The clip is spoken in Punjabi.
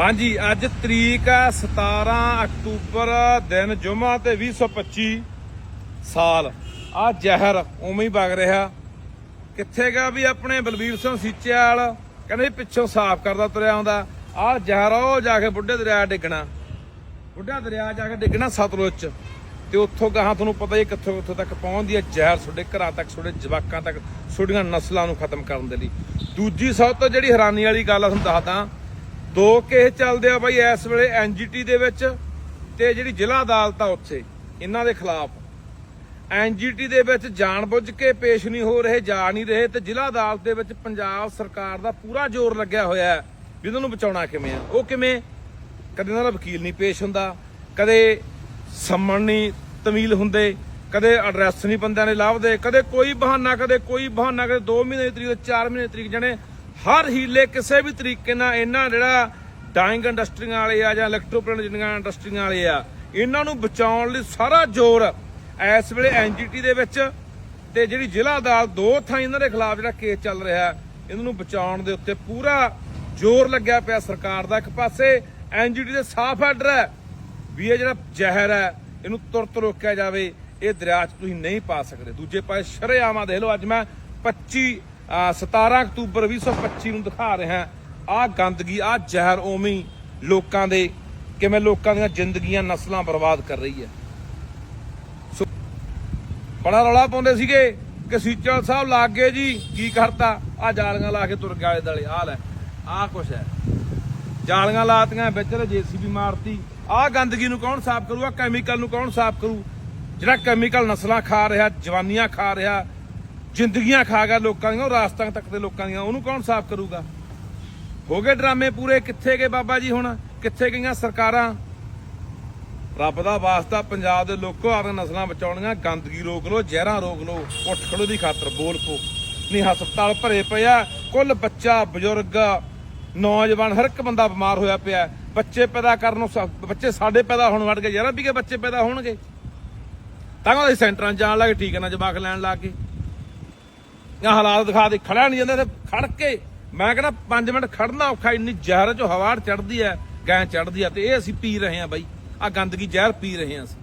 ਹਾਂਜੀ, ਅੱਜ ਤਰੀਕ ਹੈ 17 ਅਕਤੂਬਰ, ਦਿਨ ਜੁਮਾ ਤੇ 2025 ਸਾਲ। ਆ ਜ਼ਹਿਰ ਉਵੇਂ ਹੀ ਵਗ ਰਿਹਾ। ਕਿੱਥੇ ਗਿਆ ਵੀ ਆਪਣੇ ਬਲਬੀਰ ਸਿੰਘ ਸੀਚੇਵਾਲ ਕਹਿੰਦੇ ਪਿੱਛੋਂ ਸਾਫ਼ ਕਰਦਾ ਤੁਰਿਆ ਆਉਂਦਾ। ਆ ਜ਼ਹਿਰ ਉਹ ਜਾ ਕੇ ਬੁੱਢੇ ਦਰਿਆ ਡਿੱਗਣਾ। ਬੁੱਢਾ ਦਰਿਆ ਜਾ ਕੇ ਡਿੱਗਣਾ ਸਤਲੁਜ ਚ। ਤੇ ਉੱਥੋਂ ਗਾਹਾਂ ਤੁਹਾਨੂੰ ਪਤਾ ਹੀ ਕਿੱਥੋਂ ਕਿੱਥੋਂ ਤੱਕ ਪਹੁੰਚਦੀ ਹੈ ਜ਼ਹਿਰ ਤੁਹਾਡੇ ਘਰਾਂ ਤੱਕ, ਤੁਹਾਡੇ ਜਵਾਕਾਂ ਤੱਕ, ਤੁਹਾਡੀਆਂ ਨਸਲਾਂ ਨੂੰ ਖਤਮ ਕਰਨ ਦੇ ਲਈ। ਦੂਜੀ ਸਭ ਤੋਂ ਜਿਹੜੀ ਹੈਰਾਨੀ ਵਾਲੀ ਗੱਲ ਆ, ਤੁਹਾਨੂੰ ਦੱਸਦਾ ਦੋ ਕੇਸ ਚੱਲਦੇ ਆ ਬਾਈ ਇਸ ਵੇਲੇ ਐਨਜੀਟੀ ਦੇ ਵਿੱਚ ਤੇ ਜਿਹੜੀ ਜ਼ਿਲ੍ਹਾ ਅਦਾਲਤ ਆ ਉੱਥੇ, ਇਹਨਾਂ ਦੇ ਖਿਲਾਫ। ਐਨਜੀਟੀ ਦੇ ਵਿੱਚ ਜਾਣਬੁੱਝ ਕੇ ਪੇਸ਼ ਨਹੀਂ ਹੋ ਰਹੇ, ਜਾ ਨਹੀਂ ਰਹੇ ਤੇ ਜ਼ਿਲ੍ਹਾ ਅਦਾਲਤ ਦੇ ਵਿੱਚ ਪੰਜਾਬ ਸਰਕਾਰ ਦਾ ਪੂਰਾ ਜ਼ੋਰ ਲੱਗਿਆ ਹੋਇਆ ਹੈ ਵੀ ਉਹਨਾਂ ਨੂੰ ਬਚਾਉਣਾ ਕਿਵੇਂ ਆ। ਉਹ ਕਿਵੇਂ? ਕਦੇ ਉਹਨਾਂ ਦਾ ਵਕੀਲ ਨਹੀਂ ਪੇਸ਼ ਹੁੰਦਾ, ਕਦੇ ਸੰਮਣ ਨਹੀਂ ਤਮੀਲ ਹੁੰਦੇ, ਕਦੇ ਐਡਰੈਸ ਨਹੀਂ ਬੰਦਿਆਂ ਨੇ ਲੱਭਦੇ, ਕਦੇ ਕੋਈ ਬਹਾਨਾ, ਕਦੇ ਕੋਈ ਬਹਾਨਾ, ਕਦੇ 2 ਮਹੀਨੇ ਦੀ ਤਰੀਕ 4 ਮਹੀਨੇ ਦੀ ਤਰੀਕ ਜਣੇ ਹਰ ਹੀਲੇ ਕਿਸੇ ਵੀ ਤਰੀਕੇ ਨਾਲ ਇਹਨਾਂ ਜਿਹੜਾ ਡਾਈਂਗ ਇੰਡਸਟਰੀਆਂ ਵਾਲੇ ਆ ਜਾਂ ਇਲੈਕਟ੍ਰੋਪਲੈਨ ਜਿਹੜੀਆਂ ਇੰਡਸਟਰੀਆਂ ਵਾਲੇ ਆ, ਇਹਨਾਂ ਨੂੰ ਬਚਾਉਣ ਲਈ ਸਾਰਾ ਜ਼ੋਰ ਇਸ ਵੇਲੇ ਐਨਜੀਟੀ ਦੇ ਵਿੱਚ ਤੇ ਜਿਹੜੀ ਜ਼ਿਲ੍ਹਾ ਅਦਾਲਤ ਦੋ ਥਾਂ ਇਹਨਾਂ ਦੇ ਖਿਲਾਫ ਜਿਹੜਾ ਕੇਸ ਚੱਲ ਰਿਹਾ, ਇਹਨਾਂ ਨੂੰ ਬਚਾਉਣ ਦੇ ਉੱਤੇ ਪੂਰਾ ਜ਼ੋਰ ਲੱਗਿਆ ਪਿਆ ਸਰਕਾਰ ਦਾ ਇੱਕ ਪਾਸੇ ਐਨਜੀਟੀ ਦੇ ਸਾਫ਼ ਆਰਡਰ ਹੈ ਵੀ ਇਹ ਜਿਹੜਾ ਜ਼ਹਿਰ ਹੈ, ਇਹਨੂੰ ਤੁਰਤ ਰੋਕਿਆ ਜਾਵੇ, ਇਹ ਦਰਿਆ 'ਚ ਤੁਸੀਂ ਨਹੀਂ ਪਾ ਸਕਦੇ। ਦੂਜੇ ਪਾਸੇ ਸ਼ਰੇਆਮਾ ਦੇਖ ਲਓ ਅੱਜ ਮੈਂ 25 17 ਅਕਤੂਬਰ 2025 ਨੂੰ ਦਿਖਾ ਰਿਹਾ ਆਹ ਗੰਦਗੀ ਆਹ ਜ਼ਹਿਰ ਉਵੇਂ ਲੋਕਾਂ ਦੇ, ਕਿਵੇਂ ਲੋਕਾਂ ਦੀਆਂ ਜ਼ਿੰਦਗੀਆਂ, ਨਸਲਾਂ ਬਰਬਾਦ ਕਰ ਰਹੀ ਹੈ। ਬੜਾ ਰੌਲਾ ਪਾਉਂਦੇ ਸੀਗੇ ਕਿ ਸੀਚਲ ਸਾਹਿਬ ਲੱਗ ਗਏ ਜੀ, ਕੀ ਕਰਤਾ? ਆ ਜਾਲੀਆਂ ਲਾ ਕੇ ਤੁਰ ਗਏ ਆਲੇ ਦਲੇ ਆ ਲੈ ਆ ਕੁਛ ਹੈ। ਜਾਲੀਆਂ ਲਾਤੀਆਂ, ਵਿੱਚ ਤੇ ਜੀਸੀਬੀ ਮਾਰਤੀ। ਆਹ ਗੰਦਗੀ ਨੂੰ ਕੌਣ ਸਾਫ਼ ਕਰੂ? ਆ ਕੈਮੀਕਲ ਨੂੰ ਕੌਣ ਸਾਫ਼ ਕਰੂ? ਜਿਹੜਾ ਕੈਮੀਕਲ ਨਸਲਾਂ ਖਾ ਰਿਹਾ, ਜਵਾਨੀਆਂ ਖਾ ਰਿਹਾ ਜ਼ਿੰਦਗੀਆਂ ਖਾ ਗਿਆ ਲੋਕਾਂ ਦੀਆਂ, ਉਹ ਰਾਸਤਾਂ ਤੱਕ ਦੇ ਲੋਕਾਂ ਦੀਆਂ, ਉਹਨੂੰ ਕੌਣ ਸਾਫ਼ ਕਰੂਗਾ? ਹੋ ਗਏ ਡਰਾਮੇ ਪੂਰੇ, ਕਿੱਥੇ ਗਏ ਬਾਬਾ ਜੀ ਹੁਣ? ਕਿੱਥੇ ਗਈਆਂ ਸਰਕਾਰਾਂ? ਰੱਬ ਦਾ ਵਾਸਤਾ ਪੰਜਾਬ ਦੇ ਲੋਕੋ, ਆਪਣੀਆਂ ਨਸਲਾਂ ਬਚਾਉਣੀਆਂ, ਗੰਦਗੀ ਰੋਕ ਲਓ, ਜ਼ਹਿਰਾਂ ਰੋਕ ਲਓ, ਉੱਠ ਖੜੋ ਦੀ ਖਾਤਰ, ਬੋਲ ਪੋ। ਨਹੀਂ ਹਸਪਤਾਲ ਭਰੇ ਪਏ ਆ, ਕੁੱਲ ਬੱਚਾ, ਬਜ਼ੁਰਗ, ਨੌਜਵਾਨ, ਹਰ ਇੱਕ ਬੰਦਾ ਬਿਮਾਰ ਹੋਇਆ ਪਿਆ। ਬੱਚੇ ਪੈਦਾ ਕਰਨ ਨੂੰ ਬੱਚੇ ਸਾਡੇ ਪੈਦਾ ਹੋਣ ਵੜ ਗਏ ਯਾਰ ਵੀ ਕੇ ਬੱਚੇ ਪੈਦਾ ਹੋਣਗੇ? ਤਾਂ ਉਹ ਸੈਂਟਰਾਂ ਜਾਣ ਲੱਗੇ ਠੀਕ ਹੈ ਨਾ, ਜਵਾਕ ਲੈਣ ਲੱਗ ਗਏ। ਜਾਂ ਹਾਲਾਤ ਦਿਖਾ ਦੇ, ਖੜਿਆ ਨਹੀਂ ਜਾਂਦਾ ਤੇ ਖੜ ਕੇ। ਮੈਂ ਕਹਿੰਦਾ 5 ਮਿੰਟ ਖੜਨਾ ਔਖਾ, ਇੰਨੀ ਜ਼ਹਿਰ ਚੋਂ ਹਵਾ ਚੜਦੀ ਹੈ, ਗੈਂ ਚੜਦੀ ਹੈ ਤੇ ਇਹ ਅਸੀਂ ਪੀ ਰਹੇ ਹਾਂ ਬਾਈ। ਆ ਗੰਦਗੀ ਜ਼ਹਿਰ ਪੀ ਰਹੇ ਹਾਂ ਅਸੀਂ।